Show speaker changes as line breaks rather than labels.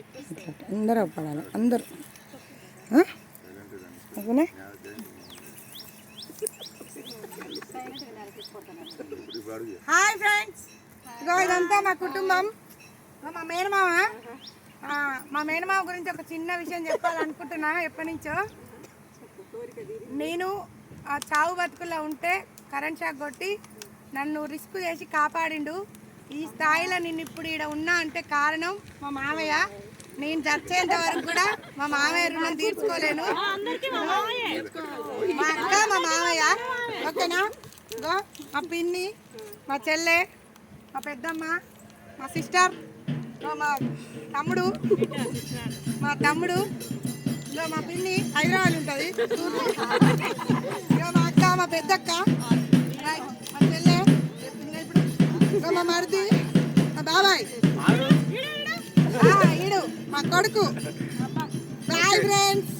ఇట్లా అందరూ పడాలి అందరూ. ఓకేనా హాయ్ ఫ్రెండ్స్. ఇగో ఇదంతా మా కుటుంబం. మా మేనమామ. మా మేనమామ గురించి ఒక చిన్న విషయం చెప్పాలనుకుంటున్నా ఎప్పటి నుంచో. నేను ఆ చావు బతుకుల్లో ఉంటే కరెంట్ షాక్ కొట్టి నన్ను రిస్క్ చేసి కాపాడిండు. ఈ స్థాయిలో నేను ఇప్పుడు ఈడ ఉన్నా అంటే కారణం మా మామయ్య. నేను చచ్చేంత వరకు కూడా మా మామయ్య రుణం తీర్చుకోలేను. మా అక్క మా మామయ్య. ఓకేనా? ఇగో మా పిన్ని మా చెల్లె మా పెద్దమ్మ మా సిస్టర్ మా తమ్ముడు మా తమ్ముడు ఇగో మా పిన్ని. హైదరాబాద్ ఉంటుంది. ఇగో మా అక్క మా పెద్దక్క. మా మరిది మా బాబాయ్. ఈడు మా కొడుకు. Bye friends